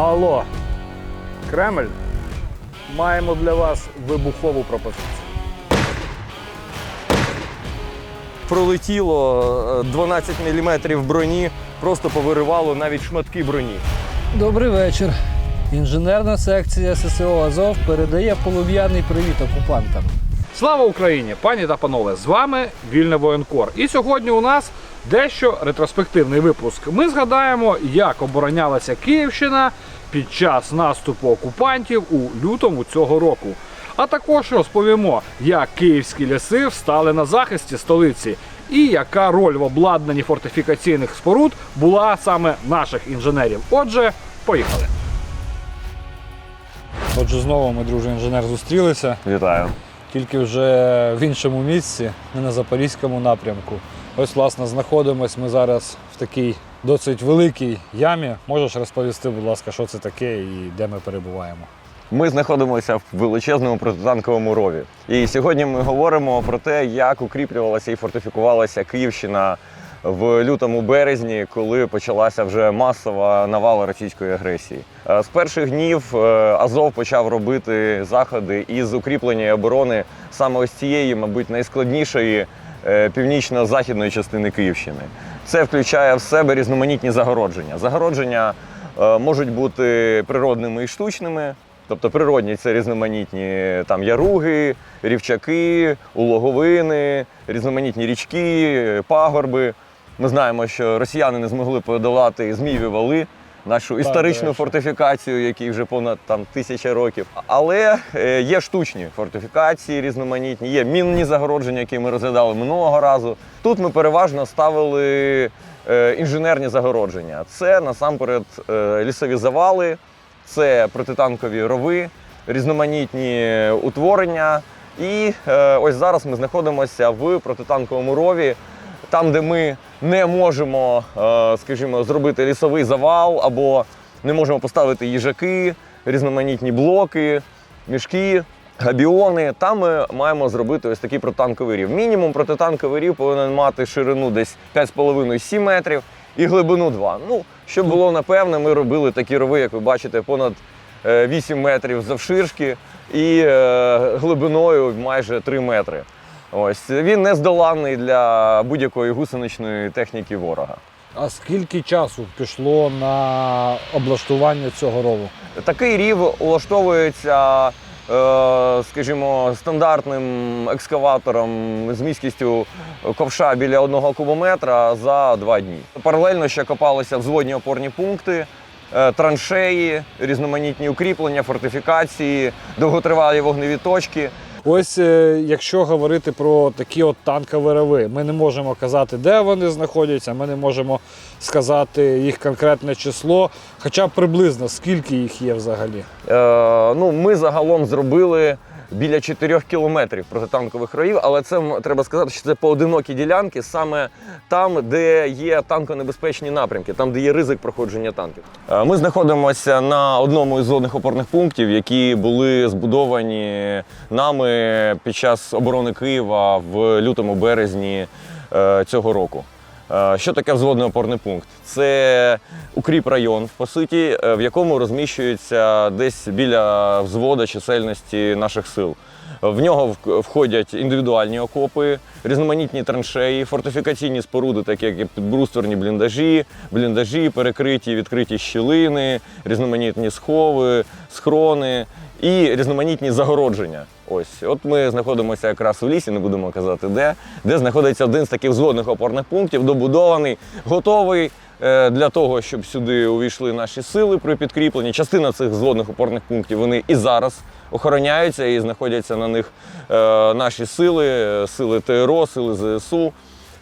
Алло, Кремль, маємо для вас вибухову пропозицію. Пролетіло е, 12 мм броні, просто повиривало навіть шматки броні. Добрий вечір. Інженерна секція ССО Азов передає полум'яний привіт окупантам. Слава Україні, пані та панове! З вами Вільне Воєнкор. І сьогодні у нас дещо ретроспективний випуск. Ми згадаємо, як оборонялася Київщина під час наступу окупантів у лютому цього року. А також розповімо, як київські ліси встали на захисті столиці і яка роль в обладнанні фортифікаційних споруд була саме наших інженерів. Отже, поїхали. Отже, знову ми, друже інженер, зустрілися, Вітаю. тільки вже в іншому місці, не на запорізькому напрямку. Ось, власне, знаходимось ми зараз в такій досить великій ямі. Можеш розповісти, будь ласка, що це таке і де ми перебуваємо? Ми знаходимося в величезному протитанковому рові. І сьогодні ми говоримо про те, як укріплювалася і фортифікувалася Київщина в лютому березні, коли почалася вже масова навала російської агресії. Е, З перших днів е, Азов почав робити заходи із укріплення і оборони саме ось цієї, мабуть, найскладнішої е, північно-західної частини Київщини. Це включає в себе різноманітні загородження. Загородження е, можуть бути природними і штучними. Тобто природні це різноманітні там яруги, рівчаки, улоговини, різноманітні річки, пагорби. Ми знаємо, що росіяни не змогли подолати Змієві вали, нашу історичну фортифікацію, якій вже понад там тисяча років. Але е, є штучні фортифікації різноманітні, є мінні загородження, які ми розглядали минулого разу. Тут ми переважно ставили е, інженерні загородження. Це насамперед е, лісові завали, це протитанкові рови, різноманітні утворення. І ось зараз ми знаходимося в протитанковому рові, там, де ми не можемо, е, скажімо, зробити лісовий завал або не можемо поставити їжаки, різноманітні блоки, мішки. Габіони, там ми маємо зробити ось такий протитанковий рів. Мінімум протитанковий рів повинен мати ширину десь 5,5-7 метрів і глибину 2. Ну, щоб було напевне, ми робили такі рови, як ви бачите, понад е, 8 метрів завширшки і е, глибиною майже 3 метри. Ось він не здоланний для будь-якої гусеничної техніки ворога. А скільки часу пішло на облаштування цього рову? Такий рів улаштовується, е, скажімо, стандартним екскаватором з міськістю ковша біля одного кубометра за два дні. Паралельно ще копалися взводні опорні пункти. е, Траншеї, різноманітні укріплення, фортифікації, довготривалі вогневі точки. Ось е, якщо говорити про такі от танкові рови, ми не можемо казати, де вони знаходяться, ми не можемо сказати їх конкретне число, хоча приблизно скільки їх є взагалі. Е, ну, ми загалом зробили біля 4 кілометрів протитанкових ровів, але це треба сказати, що це поодинокі ділянки саме там, де є танконебезпечні напрямки, там, де є ризик проходження танків. Е, Ми знаходимося на одному із зонних опорних пунктів, які були збудовані нами під час оборони Києва в лютому березні е, цього року. Е, Що таке взводний опорний пункт? Це укріп район, по суті, е, в якому розміщується десь біля взвода чисельності наших сил. В нього входять індивідуальні окопи, різноманітні траншеї, фортифікаційні споруди, такі як підбрустверні бліндажі, бліндажі, перекриті, відкриті щілини, різноманітні схови, схрони і різноманітні загородження. Ось, от ми знаходимося якраз в лісі, не будемо казати де, де знаходиться один з таких взводних опорних пунктів, добудований, готовий е, для того, щоб сюди увійшли наші сили при підкріпленні. Частина цих взводних опорних пунктів вони і зараз охороняються і знаходяться на них е, наші сили, е, сили ТРО, сили ЗСУ.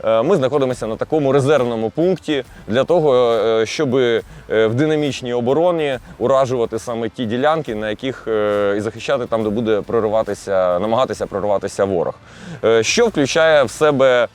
Е, Ми знаходимося на такому резервному пункті для того, е, щоб е, в динамічній обороні уражувати саме ті ділянки, на яких і захищати там, де буде прориватися, намагатися прориватися ворог. Що включає в себе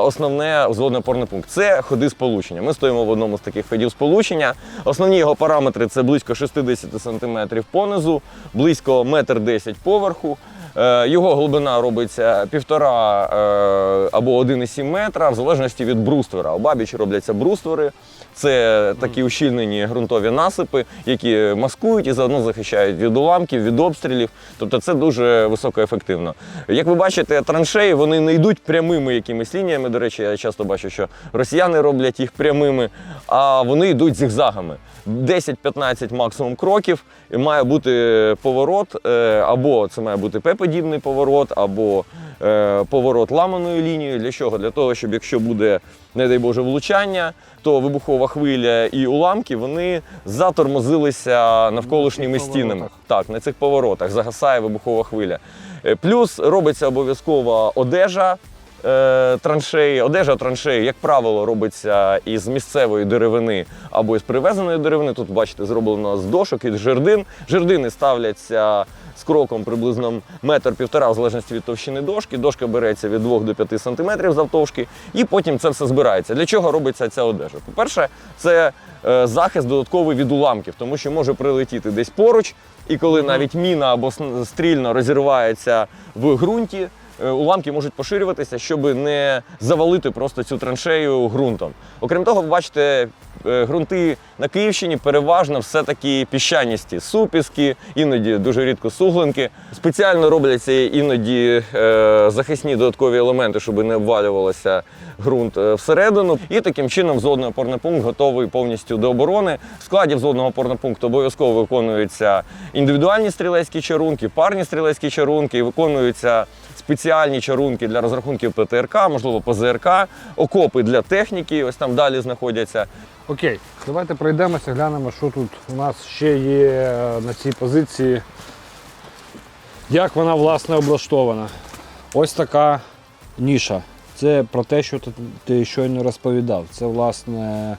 основне взводний опорний пункт? Це ходи сполучення. Ми стоїмо в одному з таких ходів сполучення. Основні його параметри це близько 60 см понизу, близько 1,10 м поверху. Е, Його глибина робиться півтора е, або 1,7 метра, в залежності від бруствера. У Бабіч робляться бруствери. Це такі ущільнені ґрунтові насипи, які маскують і заодно захищають від уламків, від обстрілів. Тобто це дуже високоефективно. Як ви бачите, траншеї вони не йдуть прямими якимись лініями. До речі, я часто бачу, що росіяни роблять їх прямими, а вони йдуть зігзагами. 10-15 максимум кроків, і має бути поворот, е, або це має бути П-подібний поворот, або е, поворот ламаною лінією. Для чого? Для того, щоб якщо буде, не дай Боже, влучання, то вибухова хвиля і уламки вони затормозилися навколишніми На стінами. поворотах. Так, на цих поворотах загасає вибухова хвиля. Е, Плюс робиться обов'язково одежа е, траншеї. Одежа траншеї, як правило, робиться із місцевої деревини або із привезеної деревини. Тут, бачите, зроблено з дошок і жердин. Жердини ставляться з кроком приблизно метр-півтора, в залежності від товщини дошки. Дошка береться від 2 до 5 сантиметрів завтовшки, і потім це все збирається. Для чого робиться ця одежа? По-перше, це е, захист додатковий від уламків, тому що може прилетіти десь поруч, і коли навіть міна або стрільно розірвається в ґрунті, е, уламки можуть поширюватися, щоб не завалити просто цю траншею ґрунтом. Окрім того, ви бачите, е, ґрунти на Київщині переважно все-таки піщаністі, супіски, іноді дуже рідко суглинки. Спеціально робляться іноді е, захисні додаткові елементи, щоб не обвалювалося ґрунт е, всередину. І таким чином взводний опорний пункт готовий повністю до оборони. В складі взводного опорного пункту обов'язково виконуються індивідуальні стрілецькі чарунки, парні стрілецькі чарунки, виконуються спеціальні чарунки для розрахунків ПТРК, можливо, ПЗРК, окопи для техніки, ось там далі знаходяться. Окей, давайте пройдемося, глянемо, що тут у нас ще є е, на цій позиції. Як вона власне облаштована. Ось така ніша. Це про те, що ти, щойно розповідав. Це власне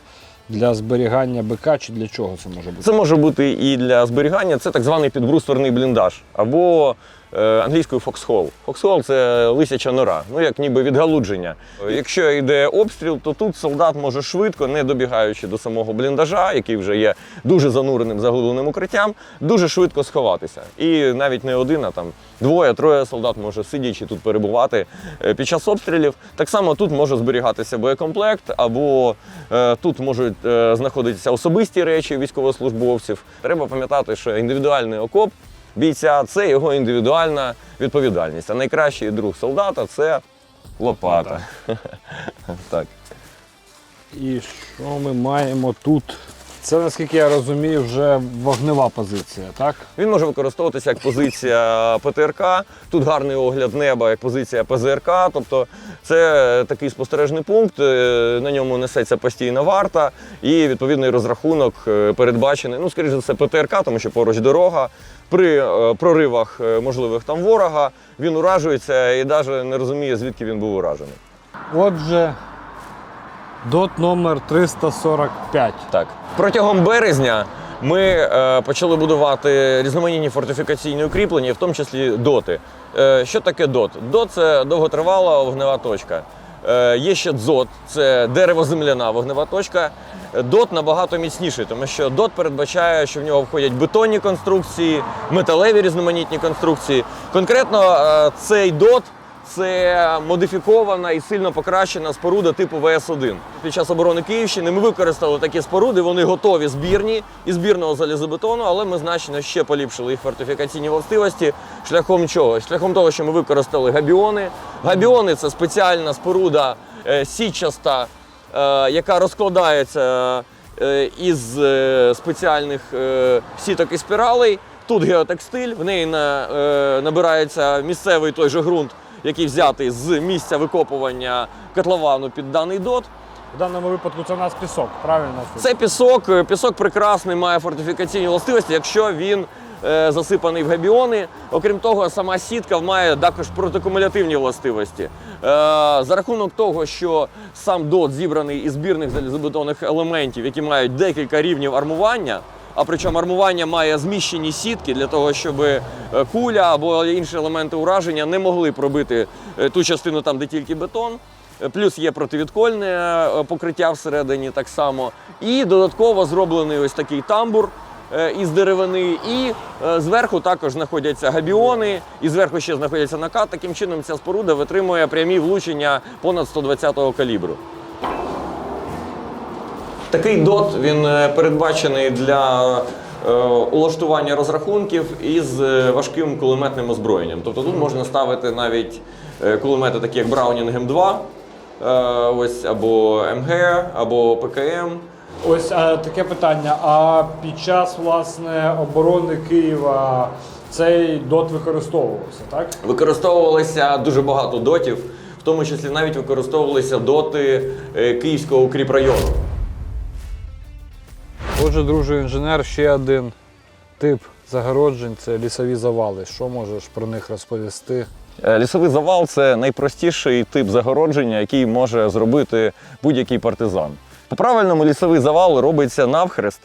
для зберігання БК чи для чого це може бути? Це може бути і для зберігання, це так званий підбрустверний бліндаж або англійською фоксхол. Фоксхол це лисяча нора, ну як ніби відгалудження. Якщо йде обстріл, то тут солдат може швидко, не добігаючи до самого бліндажа, який вже є дуже зануреним заглибленим укриттям, дуже швидко сховатися. І навіть не один, а там двоє-троє солдат може сидячи тут перебувати е, під час обстрілів. Так само тут може зберігатися боєкомплект, або е, тут можуть е, знаходитися особисті речі військовослужбовців. Треба пам'ятати, що індивідуальний окоп бійця це його індивідуальна відповідальність. А найкращий друг солдата це лопата. так. І що ми маємо тут? Це, наскільки я розумію, вже вогнева позиція, так? Він може використовуватися як позиція ПТРК. Тут гарний огляд неба, як позиція ПЗРК. Тобто це такий спостережний пункт, е, на ньому несеться постійна варта і відповідний розрахунок е, передбачений. Ну, скоріше за все, ПТРК, тому що поруч дорога. При е, проривах е, можливих там ворога він уражується і навіть не розуміє, звідки він був уражений. Отже, дот номер 345. Так. Протягом березня ми е, почали будувати різноманітні фортифікаційні укріплення, в тому числі доти. Е, що таке дот? Дот це довготривала вогнева точка. Е, є ще дзот, це дерево-земляна вогнева точка. Дот набагато міцніший, тому що дот передбачає, що в нього входять бетонні конструкції, металеві різноманітні конструкції. Конкретно е, цей дот це модифікована і сильно покращена споруда типу ВС-1. Під час оборони Київщини ми використали такі споруди, вони готові збірні і збірного залізобетону, але ми значно ще поліпшили їх фортифікаційні властивості. Шляхом чого? Шляхом того, що ми використали габіони. Габіони це спеціальна споруда е, сітчаста, е, яка розкладається е, із спеціальних сіток і спіралей. Тут геотекстиль, в неї набирається місцевий той же ґрунт, який взятий з місця викопування котловану під даний дот. В даному випадку це у нас пісок, правильно? Це пісок. е, Пісок прекрасний, має фортифікаційні властивості, якщо він е, засипаний в габіони. Окрім того, сама сітка має також протикумулятивні властивості. Е, за рахунок того, що сам дот зібраний із збірних залізобетонних елементів, які мають декілька рівнів армування. А причому армування має зміщені сітки для того, щоб е, куля або інші елементи ураження не могли пробити е, ту частину там, де тільки бетон. Плюс є противідкольне е, покриття всередині так само. І додатково зроблений ось такий тамбур, із деревини, і зверху також знаходяться габіони, і зверху ще знаходяться накат. Таким чином ця споруда витримує прямі влучення понад 120-го калібру. Такий дот він е, передбачений для е, улаштування розрахунків із е, важким кулеметним озброєнням. Тобто тут можна ставити навіть кулемети, такі як Браунінг М2, е, ось або МГ, або ПКМ. Ось а, таке питання. А під час власне оборони Києва цей дот використовувався, так? Використовувалося дуже багато дотів, в тому числі навіть використовувалися доти Київського укріпрайону. Отже, друже інженер, ще один тип загороджень це лісові завали. Що можеш про них розповісти? Е, Лісовий завал це найпростіший тип загородження, який може зробити будь-який партизан. По-правильному лісовий завал робиться навхрест.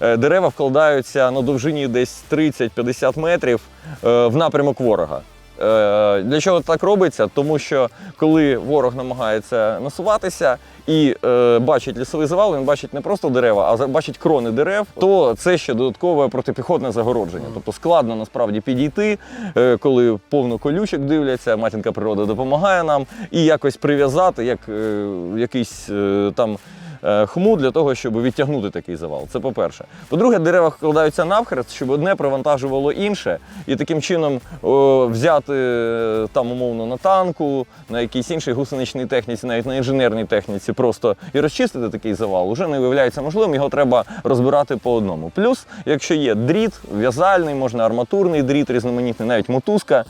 Е, Дерева вкладаються на довжині десь 30-50 метрів е, в напрямок ворога. Е, Для чого так робиться? Тому що коли ворог намагається насуватися і е, бачить лісовий завал, він бачить не просто дерева, а бачить крони дерев, то це ще додаткове протипіхотне загородження. Тобто складно насправді підійти, е, коли повно колючок дивляться, матінка природа допомагає нам, і якось прив'язати як е, якийсь е, там. Е, Хму для того, щоб відтягнути такий завал. Це по-перше. По-друге, дерева вкладаються навхрест, щоб одне привантажувало інше, і таким чином о, взяти е, там умовно на танку, на якійсь іншій гусеничній техніці, навіть на інженерній техніці, просто і розчистити такий завал, уже не виявляється можливим, його треба розбирати по одному. Плюс, якщо є дріт, в'язальний, можна арматурний дріт, різноманітний, навіть мотузка.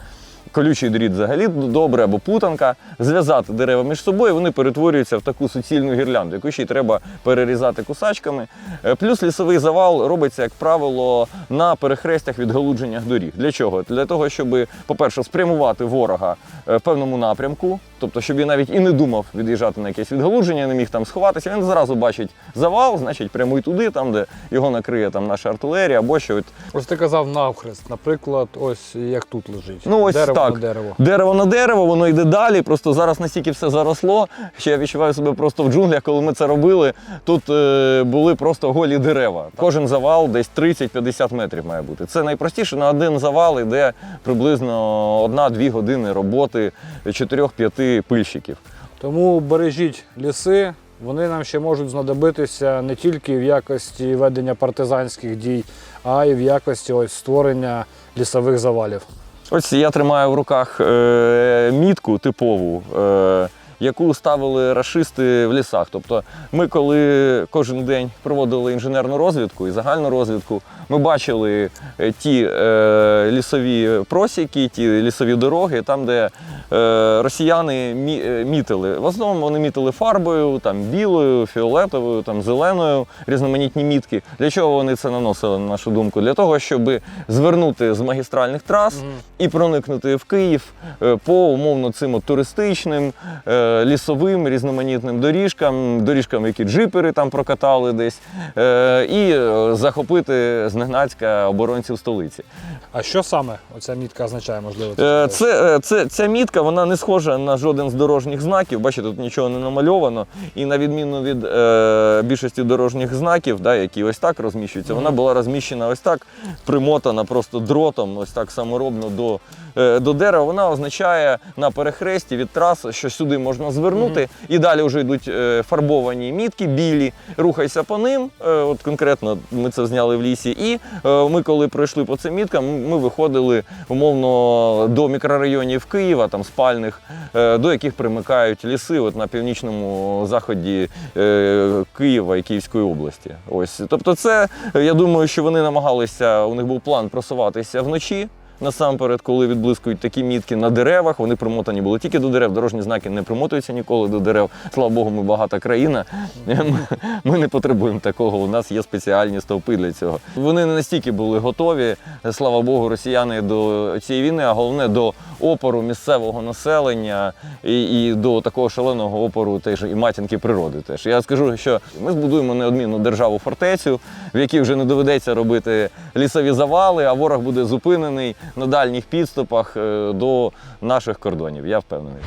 Колючий дріт взагалі добре або путанка, зв'язати дерева між собою, вони перетворюються в таку суцільну гірлянду, яку ще й треба перерізати кусачками. Е, Плюс лісовий завал робиться, як правило, на перехрестях відгалудженнях доріг. Для чого? Для того, щоб, по-перше, спрямувати ворога е, в певному напрямку, тобто, щоб він навіть і не думав від'їжджати на якесь відгалудження, не міг там сховатися. Він зразу бачить завал, значить прямуй туди, там, де його накриє там наша артилерія або що. Ось ти казав навхрест. Наприклад, ось як тут лежить. Ну, ось дерево так. на дерево. Дерево на дерево, воно йде далі. Просто зараз настільки все заросло, що я відчуваю себе просто в джунглях, коли ми це робили. Тут е, були просто голі дерева. Кожен завал десь 30-50 метрів має бути. Це найпростіше. На один завал йде приблизно 1-2 години роботи 4-5 пильщиків. Тому бережіть ліси. Вони нам ще можуть знадобитися не тільки в якості ведення партизанських дій, а й в якості ось створення лісових завалів. Ось я тримаю в руках е, мітку типову, е, яку ставили рашисти в лісах. Тобто ми, коли кожен день проводили інженерну розвідку і загальну розвідку, ми бачили е, ті е, лісові просіки, ті лісові дороги, там, де росіяни е, мітили. В основному вони мітили фарбою, там, білою, фіолетовою, там, зеленою, різноманітні мітки. Для чого вони це наносили, на нашу думку? Для того, щоб звернути з магістральних трас і проникнути в Київ е, по умовно цим от туристичним, е, лісовим, різноманітним доріжкам, доріжкам, які джипери там прокатали десь, е, і е, захопити зненацька оборонців столиці. А що саме оця мітка означає, можливо? Е, Це, е, це, ця мітка вона не схожа на жоден з дорожніх знаків. Бачите, тут нічого не намальовано. І на відміну від е, більшості дорожніх знаків, да, які ось так розміщуються, вона була розміщена ось так, примотана просто дротом, ось так саморобно до, е, до дерева. Вона означає на перехресті від траси, що сюди можна звернути. І далі вже йдуть е, фарбовані мітки, білі. Рухайся по ним. Е, от конкретно ми це зняли в лісі. І е, ми, коли пройшли по цим міткам, ми виходили умовно до мікрорайонів Києва, там спальних, е, до яких примикають ліси от на північному заході е, Києва і Київської області. Ось, тобто, це я думаю, що вони намагалися. У них був план просуватися вночі. Насамперед, коли відблискують такі мітки на деревах, вони примотані були тільки до дерев. Дорожні знаки не примотуються ніколи до дерев. Слава Богу, ми багата країна. Ми не потребуємо такого. У нас є спеціальні стовпи для цього. Вони не настільки були готові, слава Богу, росіяни до цієї війни, а головне до опору місцевого населення і, і до такого шаленого опору теж і матінки природи. Теж я скажу, що ми збудуємо неодмінну державу фортецю, в якій вже не доведеться робити лісові завали, а ворог буде зупинений на дальніх підступах е, до наших кордонів. Я впевнений.